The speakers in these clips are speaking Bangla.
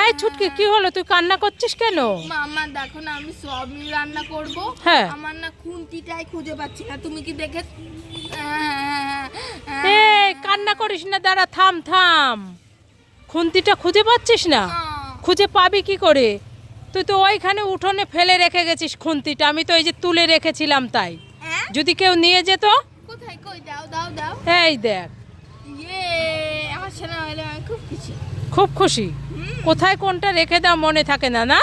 এই ছুটকি কি হলো? তুই কান্না করছিস কেন? মামা দেখো না আমি সবই রান্না করব। হ্যাঁ। আমার না খুন্তিটাই খুঁজে পাচ্ছি না। তুমি কি দেখে এই কান্না করিস না দাঁড়া থাম থাম। খুন্তিটা খুঁজে পাচ্ছিস না? খুঁজে পাবি কি করে? তুই তো ওইখানে উঠোনে ফেলে রেখে গেছিস খুন্তিটা আমি তো এই যে তুলে রেখেছিলাম তাই। হ্যাঁ? যদি কেউ নিয়ে যেত? কোথায়? কই? দাও দাও দাও। এই দেখ। ইয়ে আমার ছেলে হলে আমি খুব খুশি। খুব খুশি। কোথায় কোনটা রেখে দাও মনে থাকে না না?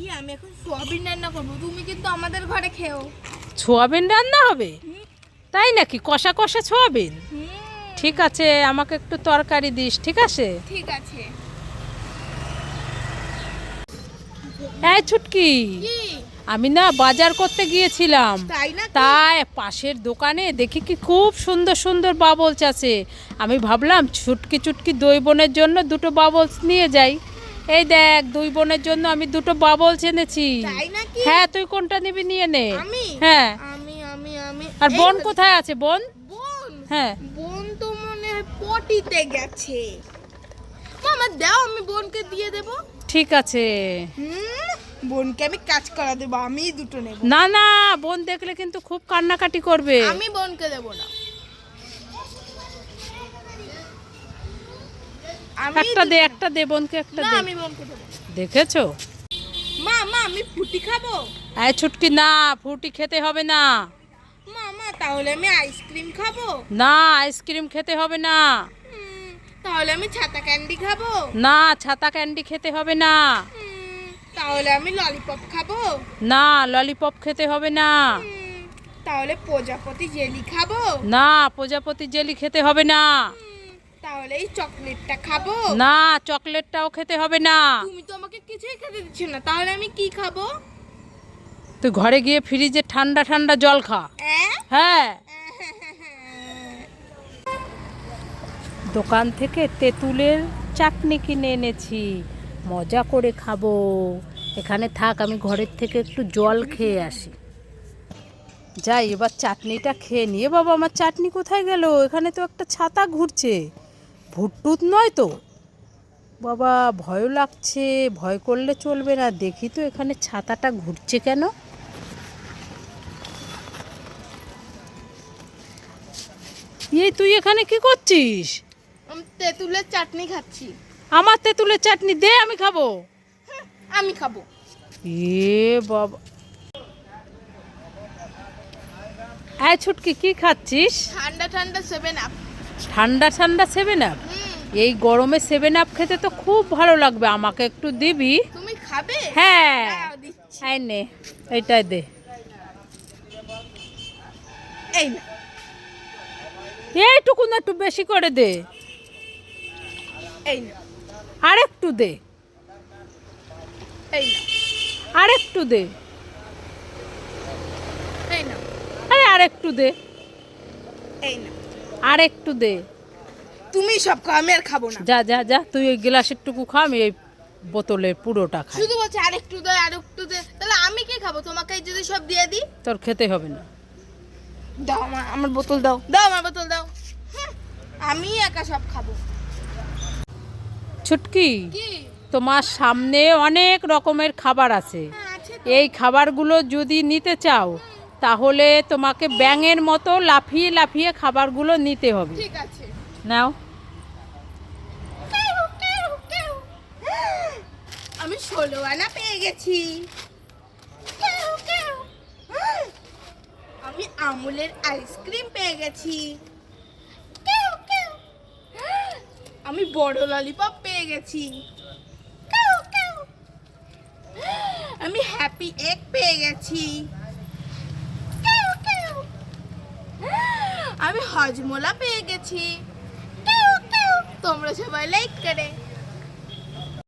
ই আমি এখন সোয়াবিন রান্না করব। তুমি কিন্তু আমাদের ঘরে খেও। সোয়াবিন রান্না হবে? তাই নাকি? কষা কষা সোয়াবিন? ঠিক আছে আমাকে একটু তরকারি দিস ঠিক আছে? ঠিক আছে। এই ছুটকি আমি না বাজার করতে গিয়েছিলাম। তাই পাশের দোকানে দেখি কি খুব সুন্দর সুন্দর বাবলস আছে। আমি ভাবলাম ছুটকি চুটকি দুই বোনের জন্য দুটো বাবলস নিয়ে যাই। এই দেখ দুই বোনের জন্য আমি দুটো বাবলস এনেছি। হ্যাঁ তুই কোনটা নিবি নিয়ে নে। হ্যাঁ। আর বোন কোথায় আছে বোন? বোন? হ্যাঁ। বোন তো মনে হয় পটিতে গেছে। মামা দাও আমি বোনকে দিয়ে দেব। ঠিক আছে। হুম। বোনকে আমি কাজ করা দেবো আমি দুটো নেব। না না বোন দেখলে কিন্তু খুব কান্নাকাটি করবে। আমি বোনকে দেব না। একটা দে একটা দে বোনকে একটা দে। আমি বোনকে দেবো দেখেছ? মা মা আমি ফুটি খাব? এই ছুটকি না ফুটি খেতে হবে না। মা মা তাহলে আমি আইসক্রিম খাব? না আইসক্রিম খেতে হবে না। তাহলে আমি ছাতা ক্যান্ডি খাব? না ছাতা ক্যান্ডি খেতে হবে না। হুম, তাহলে আমি ললিপপ খাব? না ললিপপ খেতে হবে না। তাহলে প্রজাপতি জেলি খাব? না প্রজাপতি জেলি খেতে হবে না। তাহলে এই চকলেটটা খাব? না চকলেটটাও খেতে হবে না। তুমি তো আমাকে কিছুই খেতে দিচ্ছ না তাহলে আমি কি খাব? তুই ঘরে গিয়ে ফ্রিজে ঠান্ডা ঠান্ডা জল খা। হ্যাঁ। দোকান থেকে তেঁতুলের চাটনি কিনে এনেছি। মজা করে খাব। এখানে থাক, আমি ঘরের থেকে একটু জল খেয়ে আসি। যাই, এবার চাটনিটা খেয়ে নিয়ে। বাবা, আমার চাটনি কোথায় গেল? এখানে তো একটা ছাতা ঘুরছে। ভুটটুত নয় তো? বাবা, ভয়ও লাগছে। ভয় করলে চলবে না। দেখি তো এখানে ছাতাটা ঘুরছে কেন। এই, তুই এখানে কি করছিস? তেঁতুলের চাটনি খাচ্ছি। আমার তেঁতুলের চাটনি দে আমি খাব। আমি খাব। এ বাবা। এই ছুটকি কি খাচ্ছিস? ঠান্ডা ঠান্ডা সেভেন আপ ঠান্ডা ঠান্ডা সেভেন আপ এই গরমে সেভেন আপ খেতে তো খুব ভালো লাগবে আমাকে একটু দিবি? তুমি খাবে? হ্যাঁ। এই নে এইটাই দে। এই না। এইটুকু না একটু বেশি করে দে। এই না। আর একটু দে। এই না। আর একটু দে। এই না। আরে আর একটু দে। এই না। আর একটু দে। তুমি সব খাও আমি আর খাব না। যা যা যা তুই ওই গ্লাসের টুকু খা আমি এই বোতলের পুরোটা খাই। শুধু বলছে আরেকটু দে আরেকটু দে। তাহলে আমি কি খাব? তোমাকে যদি সব দিয়ে দিই? তোর খেতে হবে না। দাও আমার আমার বোতল দাও। দাও আমার বোতল দাও। আমি একা সব খাব। ছুটকি? তোমার সামনে অনেক রকমের খাবার আছে। হ্যাঁ। এই খাবারগুলো যদি নিতে চাও তাহলে তোমাকে ব্যাঙের মতো লাফিয়ে লাফিয়ে খাবারগুলো নিতে হবে। ঠিক আছে। নাও। আমি ষোলো আনা পেয়ে গেছি। আমি আমুলের আইসক্রিম পেয়ে গেছি। আমি বড় ললিপপ পেয়ে গেছি। আমি হ্যাপি এগ পেয়ে গেছি। আমি হজমোলা পেয়ে গেছি। তোমরা সবাই লাইক করে।